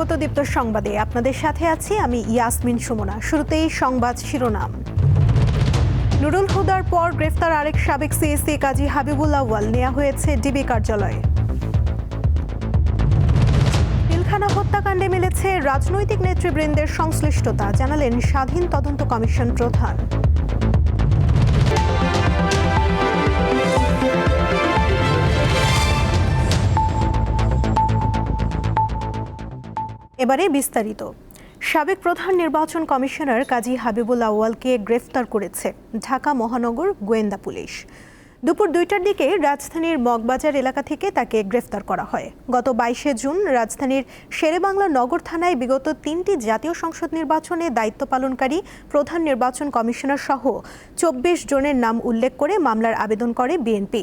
স্বাগত দীপ্ত সংবাদে। আপনাদের সাথে আছি আমি ইয়াসমিন সুমনা। শুরুতেই সংবাদ শিরোনাম। নুরুল হুদার পর গ্রেফতার আরেক সাবেক সিএসসি কাজী হাবিবুল্লাহ ওয়াল নেওয়া হয়েছে ডিবি কার্যালয়ে। পিলখানা হত্যাকাণ্ডে মিলেছে রাজনৈতিক নেতৃবৃন্দের সংশ্লিষ্টতা, জানালেন স্বাধীন তদন্ত কমিশন প্রধান। এবারে বিস্তারিত। সাবেক প্রধান নির্বাচন কমিশনার কাজী হাবিবুল আউয়ালকে গ্রেফতার করেছে ঢাকা মহানগর গোয়েন্দা পুলিশ। দুপুর দুইটার দিকে রাজধানীর মগবাজার এলাকা থেকে তাকে গ্রেফতার করা হয়। গত বাইশে জুন রাজধানীর শেরেবাংলা নগর থানায় বিগত তিনটি জাতীয় সংসদ নির্বাচনে দায়িত্ব পালনকারী প্রধান নির্বাচন কমিশনার সহ চব্বিশ জনের নাম উল্লেখ করে মামলার আবেদন করে বিএনপি।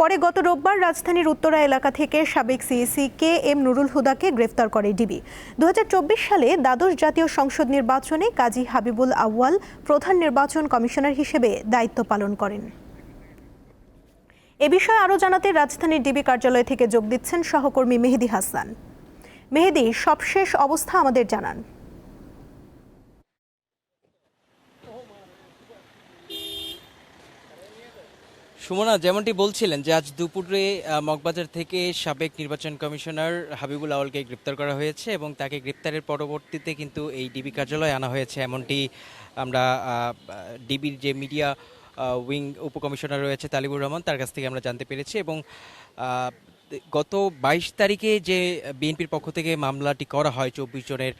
পরে গত রোববার রাজধানীর উত্তরা এলাকা থেকে সাবেক সিএসি কে এম নুরুল হুদাকে গ্রেফতার করে ডিবি। দু হাজার চব্বিশ সালে দ্বাদশ জাতীয় সংসদ নির্বাচনে কাজী হাবিবুল আউয়াল প্রধান নির্বাচন কমিশনার হিসেবে দায়িত্ব পালন করেন। এ বিষয়ে আরও জানাতে রাজধানীর ডিবি কার্যালয় থেকে যোগ দিচ্ছেন সহকর্মী মেহেদি হাসান। মেহেদি, সবশেষ অবস্থা আমাদের জানান। সুমনা, যেমনটি বলছিলেন যে আজ দুপুরে মগবাজার থেকে সাবেক নির্বাচন কমিশনার হাবিবুল আওয়ালকে গ্রেপ্তার করা হয়েছে এবং তাকে গ্রেপ্তারের পরবর্তীতে কিন্তু এই ডিবি কার্যালয়ে আনা হয়েছে। এমনটি আমরা ডিবির যে মিডিয়া উইং উপকমিশনার রয়েছে তালিবুর রহমান, তার কাছ থেকে আমরা জানতে পেরেছি এবং গত বাইশ তারিখে যে বিএনপির পক্ষ থেকে মামলাটি করা হয় চব্বিশ জনের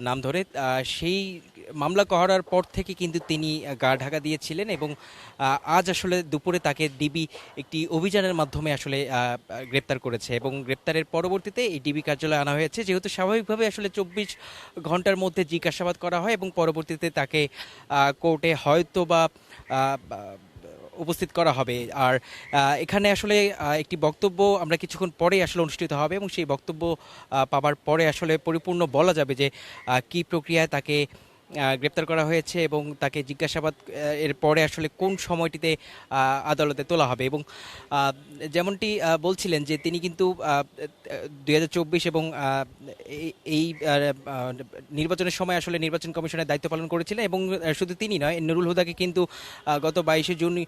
নাম ধরে। সেই মামলা করার পর থেকে কিন্তু তিনি গা ঢাকা দিয়েছিলেন এবং আজ আসলে দুপুরে তাকে ডিবি একটি অভিযানের মাধ্যমে আসলে গ্রেপ্তার করেছে এবং গ্রেপ্তারের পরবর্তীতে এই ডিবি কার্যালয়ে আনা হয়েছে। যেহেতু স্বাভাবিকভাবে আসলে চব্বিশ ঘণ্টার মধ্যে জিজ্ঞাসাবাদ করা হয় এবং পরবর্তীতে তাকে কোর্টে হয়তো বা- উপস্থিত করা হবে। আর এখানে আসলে একটি বক্তব্য আমরা কিছুক্ষণ পরে আসলে অনুষ্ঠিত হবে এবং সেই বক্তব্য পাবার পরে আসলে পরিপূর্ণ বলা যাবে যে কি প্রক্রিয়ায় তাকে গ্রেপ্তার করা হয়েছে এবং তাকে জিজ্ঞাসাবাদ এর পরে আসলে কোন সময়টিতে আদালতে তোলা হবে এবং যেমনটি বলছিলেন যে তিনি কিন্তু দুই হাজার চব্বিশ এবং এই- নির্বাচনের সময় আসলে নির্বাচন কমিশনের দায়িত্ব পালন করেছিলেন এবং শুধু তিনি নয়, নুরুল হুদাকে কিন্তু গত বাইশে জুন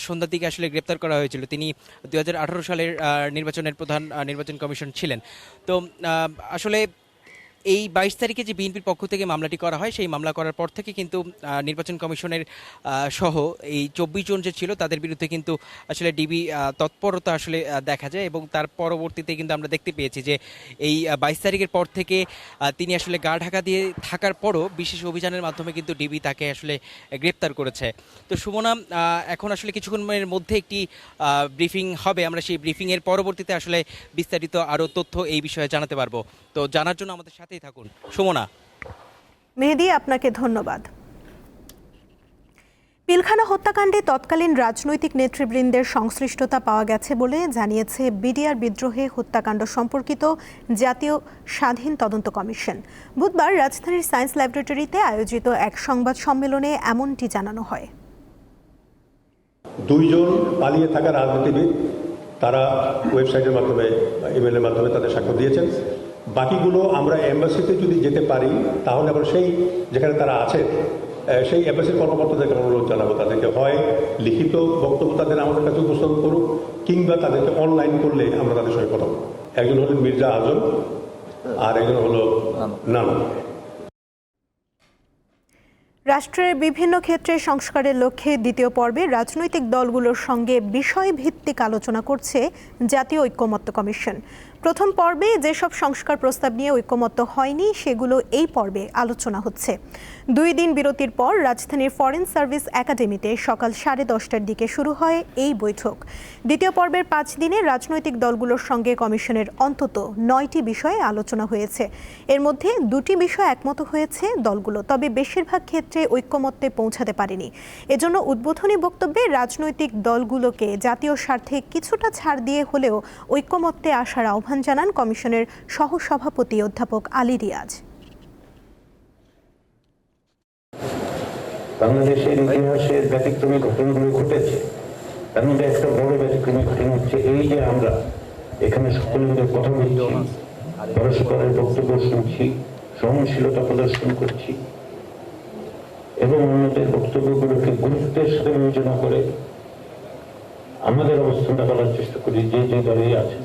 সন্ধ্যার দিকে আসলে গ্রেপ্তার করা হয়েছিল। তিনি দু হাজার আঠারো সালের নির্বাচনের প্রধান নির্বাচন কমিশন ছিলেন। তো আসলে এই বাইশ তারিখে যে বিএনপির পক্ষ থেকে মামলাটি করা হয়, সেই মামলা করার পর থেকে কিন্তু নির্বাচন কমিশনের সহ এই চব্বিশ জন যে ছিল, তাদের বিরুদ্ধে কিন্তু আসলে ডিবি তৎপরতা আসলে দেখা যায় এবং তার পরবর্তীতে কিন্তু আমরা দেখতে পেয়েছি যে এই বাইশ তারিখের পর থেকে তিনি আসলে গা ঢাকা দিয়ে থাকার পরও বিশেষ অভিযানের মাধ্যমে কিন্তু ডিবি তাকে আসলে গ্রেপ্তার করেছে। তো সুমনা এখন আসলে কিছুক্ষণের মধ্যে একটি ব্রিফিং হবে, আমরা সেই ব্রিফিংয়ের পরবর্তীতে আসলে বিস্তারিত আরও তথ্য এই বিষয়ে জানাতে পারব। তো জানার জন্য আমাদের সাথেই থাকুন। সুমনা। মেহেদি আপনাকে ধন্যবাদ। পিলখানা হত্যাকাণ্ডে তৎকালীন রাজনৈতিক নেতৃবৃন্দের সংশ্লিষ্টতা পাওয়া গেছে বলে জানিয়েছে বিডিআর বিদ্রোহে হত্যাকাণ্ড সম্পর্কিত জাতীয় স্বাধীন তদন্ত কমিশন। বুধবার রাজধানীর সায়েন্স ল্যাবরেটরিতে আয়োজিত এক সংবাদ সম্মেলনে এমনটি জানানো হয়। দুইজন পালিয়ে থাকা রাজনীতিবিদ তারা ওয়েবসাইটের মাধ্যমে ইমেলের মাধ্যমে তাদের স্বাক্ষর দিয়েছেন। বাকিগুলো আমরা এম্বাসিতে যদি যেতে পারি, তাহলে আবার সেই যেখানে তারা আছে সেই এম্বাসির কর্মকর্তাদেরকে অনুরোধ জানাব। তাদেরকে হয় লিখিত বক্তব্য তাদের আমাদের কাছে উপস্থাপন করুক, কিংবা তাদেরকে অনলাইন করলে আমরা তাদের সঙ্গে কথা একজন হলেন মির্জা আজম, আর একজন হলো নানক রাষ্ট্রের বিভিন্ন ক্ষেত্রে সংস্কারের লক্ষ্যে দ্বিতীয় পর্বে রাজনৈতিক দলগুলোর সঙ্গে বিষয়ভিত্তিক আলোচনা করছে জাতীয় ঐক্যমত্য কমিশন। প্রথম পর্বে যেসব সংস্কার প্রস্তাব নিয়ে ঐক্যমত্য হয়নি, সেগুলো এই পর্বে আলোচনা হচ্ছে। দুই দিন বিরতির পর রাজধানীর ফরেন সার্ভিস একাডেমিতে সকাল সাড়ে দশটার দিকে শুরু হয় এই বৈঠক। দ্বিতীয় পর্বের পাঁচ দিনে রাজনৈতিক দলগুলোর সঙ্গে কমিশনের অন্তত নয়টি বিষয়ে আলোচনা হয়েছে। এর মধ্যে দুটি বিষয় একমত হয়েছে দলগুলো, তবে বেশিরভাগ ক্ষেত্রে ঐক্যমত্যে পৌঁছাতে পারেনি। এজন্য উদ্বোধনী বক্তব্যে রাজনৈতিক দলগুলোকে জাতীয় স্বার্থে কিছুটা ছাড় দিয়ে হলেও ঐক্যমত্যে আসার আহ্বান জানান কমিশনের সহসভাপতি অধ্যাপক আলী রিয়াজ। বাংলাদেশের ইতিহাসের ব্যতিক্রমী ঘটনাগুলো ঘটেছে। তার মধ্যে একটা বড় ব্যতিক্রমী ঘটনা হচ্ছে এই যে আমরা এখানে সকলে মিলে কথা বলছি, পরস্পরের বক্তব্য শুনছি, সহনশীলতা প্রদর্শন করছি এবং অন্যদের বক্তব্যগুলোকে গুরুত্বের সাথে বিবেচনা করে আমাদের অবস্থানটা বলার চেষ্টা করি, যে যে দলেই আছে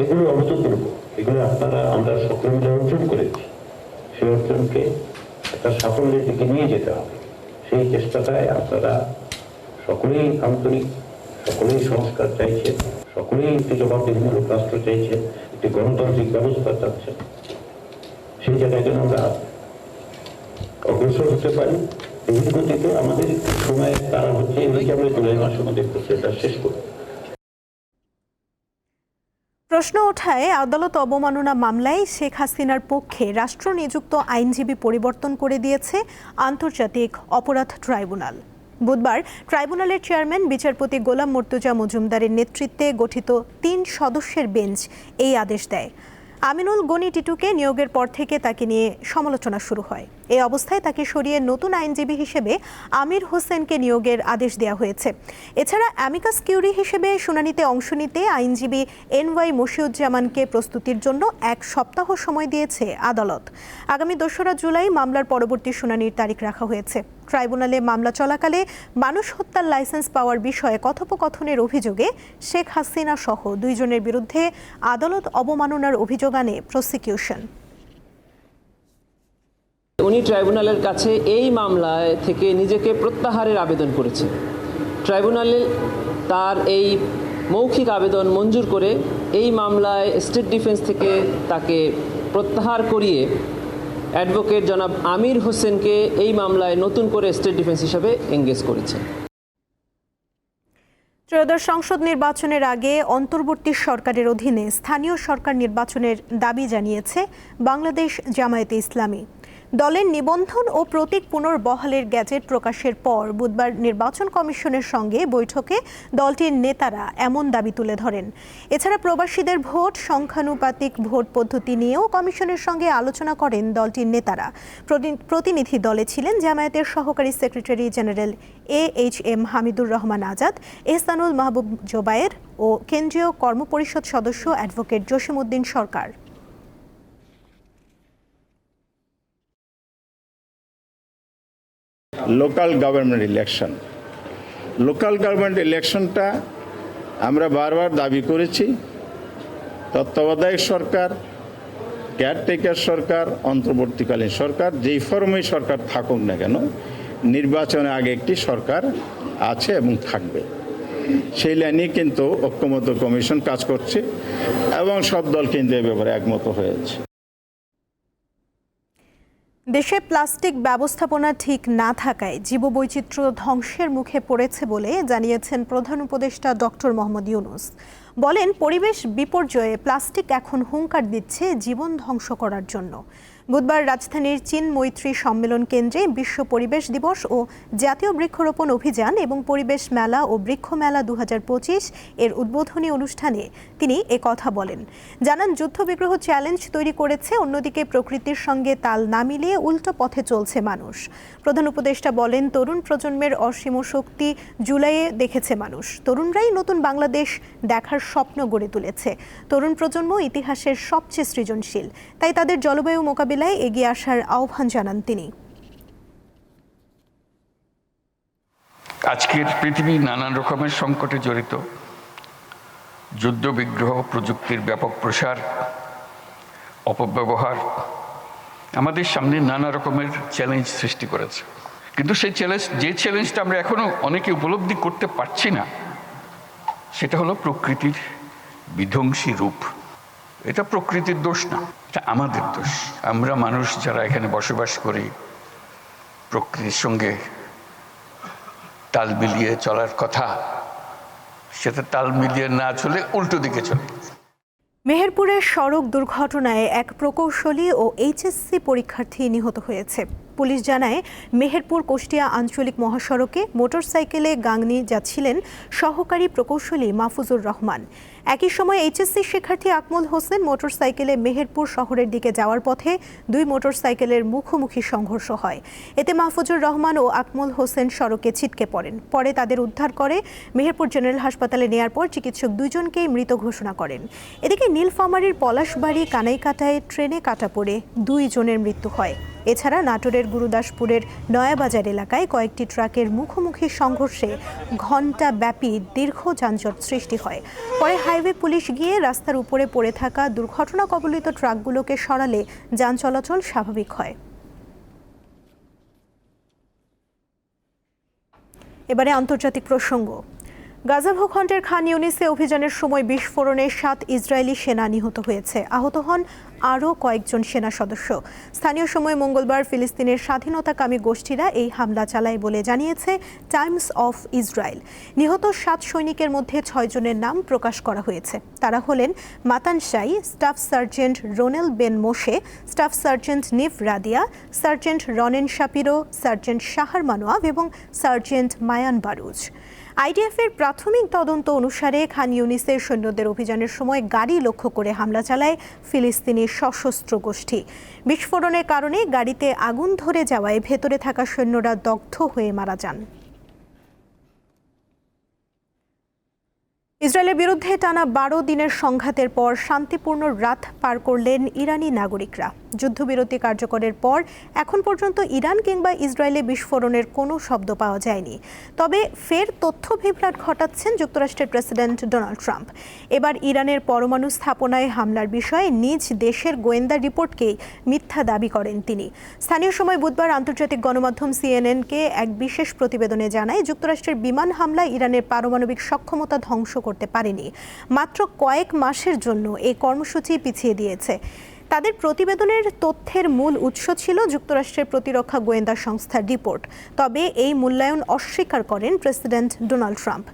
এগুলো অভূতপূর্ব এগুলো আপনারা, আমরা সকলে মিলে অর্জন করেছি। সেই অর্জনকে একটা সাফল্যের দিকে নিয়ে যেতে হবে। সেই চেষ্টাটায় আপনারা সকলেই আন্তরিক, সকলেই সংস্কার চাইছেন, সকলেই একটি জবাবদিহিমূলক রাষ্ট্র চাইছেন, একটি গণতান্ত্রিক ব্যবস্থা চাচ্ছেন। সেই জায়গায় যেন আমরা অগ্রসর হতে পারি। এই গতিতে আমাদের সময় তারা হচ্ছে এই যে আমরা জুলাই মাসের মধ্যে প্রক্রিয়াটা শেষ করব। প্রশ্ন ওঠায় আদালত অবমাননা মামলায় শেখ হাসিনার পক্ষে রাষ্ট্র নিযুক্ত আইনজীবী পরিবর্তন করে দিয়েছে আন্তর্জাতিক অপরাধ ট্রাইব্যুনাল। বুধবার ট্রাইব্যুনালের চেয়ারম্যান, বিচারপতি গোলাম মর্তুজা মজুমদারের নেতৃত্বে গঠিত তিন সদস্যের বেঞ্চ এই আদেশ দেয়। আমিনুল গনি টিটুকে নিয়োগের পর থেকে তাকে নিয়ে সমালোচনা শুরু হয়। এই অবস্থায় তাকে সরিয়ে নতুন আইনজীবী হিসেবে আমির হোসেনকে নিয়োগের আদেশ দেওয়া হয়েছে। এছাড়া অ্যামিকাস কিউরি হিসেবে শুনানিতে অংশ নিতে আইনজীবী এন ওয়াই মশিউজ্জামানকে প্রস্তুতির জন্য এক সপ্তাহ সময় দিয়েছে আদালত। আগামী দোসরা জুলাই মামলার পরবর্তী শুনানির তারিখ রাখা হয়েছে। ট্রাইব্যুনালে মামলা চলাকালে মানুষ হত্যার লাইসেন্স পাওয়ার বিষয়ে কথোপকথনের অভিযোগে শেখ হাসিনা সহ দুইজনের বিরুদ্ধে আদালত অবমাননার অভিযোগ আনে প্রসিকিউশন। উনি ট্রাইব্যুনালের কাছে এই মামলায় থেকে নিজেকে প্রত্যাহারের আবেদন করেছে ট্রাইব্যুনালে তার এই মৌখিক আবেদন মঞ্জুর করে এই মামলায় স্টেট ডিফেন্স থেকে তাকে প্রত্যাহার করিয়ে অ্যাডভোকেট জনাব আমির হোসেনকে এই মামলায় নতুন করে স্টেট ডিফেন্স হিসাবে এঙ্গেজ করেছে। ত্রয়োদশ সংসদ নির্বাচনের আগে অন্তর্বর্তী সরকারের অধীনে স্থানীয় সরকার নির্বাচনের দাবি জানিয়েছে বাংলাদেশ জামায়াতে ইসলামী। দলের নিবন্ধন ও প্রতীক পুনর্বহালের গ্যাজেট প্রকাশের পর বুধবার নির্বাচন কমিশনের সঙ্গে বৈঠকে দলটির নেতারা এমন দাবি তুলে ধরেন। এছাড়া প্রবাসীদের ভোট, সংখ্যানুপাতিক ভোট পদ্ধতি নিয়েও কমিশনের সঙ্গে আলোচনা করেন দলটির নেতারা। প্রতিনিধি দলে ছিলেন জামায়াতের সহকারী secretary general A H M Hamidur Rahman Azad, Ehsanul Mahbub Zobayer ও কেন্দ্রীয় কর্মপরিষদ সদস্য advocate Jasimuddin Sarkar. Local government election local government ইলেকশনটা আমরা বারবার দাবি করেছি, তত্ত্বাবধায়ক সরকার কেয়ারটেকার সরকার, অন্তর্বর্তীকালীন সরকার, যেই ফর্মেই সরকার থাকুক না কেন, নির্বাচনে আগে একটি সরকার আছে এবং থাকবে। সেই লাইনে কিন্তু ঐক্যমত্য কমিশন কাজ করছে এবং সব দল কিন্তু এ ব্যাপারে একমত হয়েছে। দেশে প্লাস্টিক ব্যবস্থাপনা ঠিক না থাকায় জীববৈচিত্র্য ধ্বংসের মুখে পড়েছে বলে জানিয়েছেন প্রধান উপদেষ্টা ডক্টর মোহাম্মদ ইউনুস। বলেন, পরিবেশ বিপর্যয়ে প্লাস্টিক এখন হুঙ্কার দিচ্ছে জীবন ধ্বংস করার জন্য। বুধবার রাজধানীর চীন মৈত্রী সম্মেলন কেন্দ্রে বিশ্ব পরিবেশ দিবস ও জাতীয় বৃক্ষরোপণ অভিযান এবং পরিবেশ মেলা ও বৃক্ষ মেলা দু হাজার পঁচিশ এর উদ্বোধনী অনুষ্ঠানে তিনি কথা বলেন। জানান, যুদ্ধবিগ্রহ চ্যালেঞ্জ তৈরি করেছে, অন্যদিকে প্রকৃতির সঙ্গে তাল না মিলিয়ে উল্টো পথে চলছে মানুষ। প্রধান উপদেষ্টা বলেন, তরুণ প্রজন্মের অসীম শক্তি জুলাইয়ে দেখেছে মানুষ। তরুণরাই নতুন বাংলাদেশ দেখার স্বপ্ন গড়ে তুলেছে। তরুণ প্রজন্ম ইতিহাসের সবচেয়ে সৃজনশীল। তাই তাদের জলবায়ু মোকাবিলায় এগিয়ে আসার আহ্বান জানান তিনি। আজকের পৃথিবী নানান রকমের সংকটে জড়িত। যুদ্ধ, বিগ্রহ, প্রযুক্তির ব্যাপক প্রসার, অপব্যবহার আমাদের সামনে নানা রকমের চ্যালেঞ্জ সৃষ্টি করেছে। কিন্তু সেই চ্যালেঞ্জ যে চ্যালেঞ্জটা আমরা এখনও অনেকে উপলব্ধি করতে পারছি না, সেটা হলো প্রকৃতির বিধ্বংসী রূপ। এটা প্রকৃতির দোষ না, এটা আমাদের দোষ। আমরা মানুষ যারা এখানে বসবাস করি, প্রকৃতির সঙ্গে তাল মিলিয়ে চলার কথা, সেটা তাল মিলিয়ে না চলে উল্টো দিকে চলে। মেহেরপুরের সড়ক দুর্ঘটনায় এক প্রকৌশলী ও এইচএসসি পরীক্ষার্থী নিহত হয়েছে। পুলিশ জানায়, মেহেরপুর কুষ্টিয়া আঞ্চলিক মহাসড়কে মোটরসাইকেলে গাংনি যাচ্ছিলেন সহকারী প্রকৌশলী মাহফুজুর রহমান। একই সময় এইচএসসি শিক্ষার্থী আকমল হোসেন মোটরসাইকেলে মেহেরপুর শহরের দিকে যাওয়ার পথে দুই মোটরসাইকেলের মুখোমুখি সংঘর্ষ হয়। এতে মাহফুজুর রহমান ও আকমল হোসেন সড়কে ছিটকে পড়েন। পরে তাদের উদ্ধার করে মেহেরপুর জেনারেল হাসপাতালে নেয়ার পর চিকিৎসক দুজনকেই মৃত ঘোষণা করেন। এদিকে নীলফামারীর পলাশবাড়ি কানাইকাটায় ট্রেনে কাটা পড়ে দুই জনের মৃত্যু হয়। এছাড়া নাটোরের গুরুদাসপুরের নয়াবাজার এলাকায় কয়েকটি ট্রাকের মুখোমুখি সংঘর্ষে ঘণ্টা ব্যাপী দীর্ঘ যানজট সৃষ্টি হয়। পরে হাইওয়ে পুলিশ গিয়ে রাস্তার উপরে পড়ে থাকা দুর্ঘটনা কবলিত ট্রাকগুলোকে সরালে যান চলাচল স্বাভাবিক হয়। এবারে আন্তর্জাতিক প্রসঙ্গ। গাজা ভূখণ্ডের খান ইউনিসে অভিযানের সময় বিস্ফোরণে সাত ইসরায়েলি সেনা নিহত হয়েছে। আহত হন আরও কয়েকজন সেনা সদস্য। স্থানীয় সময় মঙ্গলবার ফিলিস্তিনের স্বাধীনতাকামী গোষ্ঠীরা এই হামলা চালায় বলে জানিয়েছে টাইমস অফ ইসরায়েল। নিহত সাত সৈনিকের মধ্যে ছয়জনের নাম প্রকাশ করা হয়েছে। তারা হলেন Matan Shai, staff sergeant Ronel Ben Moshe, staff sergeant Niv Radia, sergeant Ronen Shapiro, sergeant Shahar Manoav এবং সার্জেন্ট মায়ান বারুজ। আইডিএফের প্রাথমিক তদন্ত অনুসারে খান ইউনিসের সৈন্যদের অভিযানের সময় গাড়ি লক্ষ্য করে হামলা চালায় ফিলিস্তিনি সশস্ত্র গোষ্ঠী। বিস্ফোরণের কারণে গাড়িতে আগুন ধরে যাওয়ায় ভেতরে থাকা সৈন্যরা দগ্ধ হয়ে মারা যান। ইসরায়েলের বিরুদ্ধে টানা বারো দিনের সংঘাতের পর শান্তিপূর্ণ রাত পার করলেন ইরানি নাগরিকরা। যুদ্ধবিরতি কার্যকরের পর এখন পর্যন্ত ইরান কিংবা ইসরায়েলে বিস্ফোরণের কোনো শব্দ পাওয়া যায়নি। তবে ফের তথ্য বিভ্রাট ঘটাচ্ছেন যুক্তরাষ্ট্রের প্রেসিডেন্ট ডোনাল্ড ট্রাম্প। এবার ইরানের পরমাণু স্থাপনায় হামলার বিষয়ে নিজ দেশের গোয়েন্দা রিপোর্টকেই মিথ্যা দাবি করেন তিনি। স্থানীয় সময় বুধবার আন্তর্জাতিক গণমাধ্যম সিএনএনকে এক বিশেষ প্রতিবেদনে জানায়, যুক্তরাষ্ট্রের বিমান হামলায় ইরানের পারমাণবিক সক্ষমতা ধ্বংস করতে পারেনি। মাত্র কয়েক মাসের জন্য এই কর্মসূচি পিছিয়ে দিয়েছে। তাদের প্রতিবেদনের তথ্যের মূল উৎস ছিল যুক্তরাষ্ট্রের প্রতিরক্ষা গোয়েন্দা সংস্থার রিপোর্ট। তবে এই মূল্যায়ন অস্বীকার করেন প্রেসিডেন্ট ডোনাল্ড ট্রাম্প।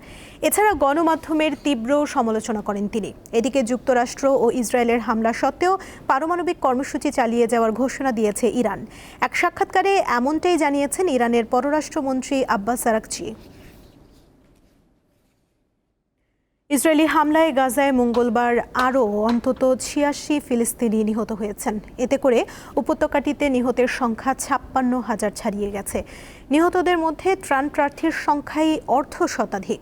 এছাড়া গণমাধ্যমের তীব্র সমালোচনা করেন তিনি। এদিকে যুক্তরাষ্ট্র ও ইসরায়েলের হামলা সত্ত্বেও পারমাণবিক কর্মসূচি চালিয়ে যাওয়ার ঘোষণা দিয়েছে ইরান। এক সাক্ষাৎকারে এমনটাই জানিয়েছেন ইরানের পররাষ্ট্রমন্ত্রী আব্বাস আরাকচি। ইসরায়েলি হামলায় গাজায় মঙ্গলবার আরও অন্তত ছিয়াশি ফিলিস্তিনি নিহত হয়েছেন। এতে করে উপত্যকাটিতে নিহতের সংখ্যা ছাপ্পান্ন হাজার ছাড়িয়ে গেছে। নিহতদের মধ্যে ত্রাণ প্রার্থীর সংখ্যাই অর্ধ শতাধিক।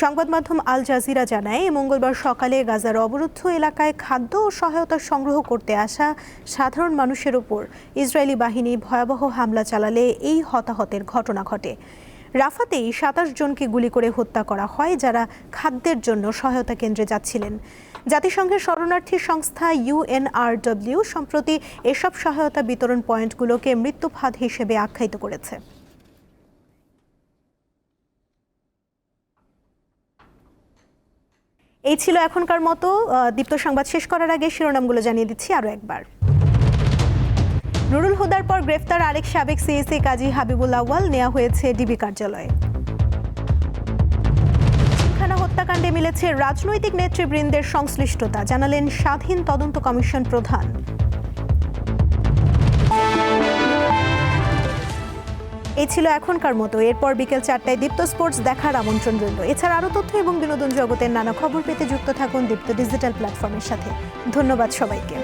সংবাদ মাধ্যম আল জাজিরা জানায়, মঙ্গলবার সকালে গাজার অবরুদ্ধ এলাকায় খাদ্য ও সহায়তা সংগ্রহ করতে আসা সাধারণ মানুষের ওপর ইসরায়েলি বাহিনী ভয়াবহ হামলা চালালে এই হতাহতের ঘটনা ঘটে। রাফাতেই সাতাশ জনকে গুলি করে হত্যা করা হয়, যারা খাদ্যের জন্য সহায়তা কেন্দ্রে যাচ্ছিলেন। জাতিসংঘের শরণার্থী সংস্থা ইউএনআরডব্লিউ সম্প্রতি এসব সহায়তা বিতরণ পয়েন্টগুলোকে মৃত্যুফাঁদ হিসেবে আখ্যায়িত করেছে। এই ছিল এখনকার মতো। দীপ্ত সংবাদ শেষ করার আগে শিরোনামগুলো জানিয়ে দিচ্ছি আরও একবার। নুরুল হুদার পর গ্রেফতার আরেক সাবেক সিএসি কাজী হাবিবুল আওয়াল নেওয়া হয়েছে ডিবি কার্যালয়ে। হত্যাকাণ্ডে মিলেছে রাজনৈতিক নেতৃবৃন্দের সংশ্লিষ্টতা, জানালেন স্বাধীন তদন্ত কমিশন প্রধান। এই ছিল এখনকার মতো। এরপর বিকেল চারটায় দীপ্ত স্পোর্টস দেখার আমন্ত্রণ রইল। এছাড়া আরও তথ্য এবং বিনোদন জগতের নানা খবর পেতে যুক্ত থাকুন দীপ্ত ডিজিটাল প্ল্যাটফর্মের সাথে। ধন্যবাদ সবাইকে।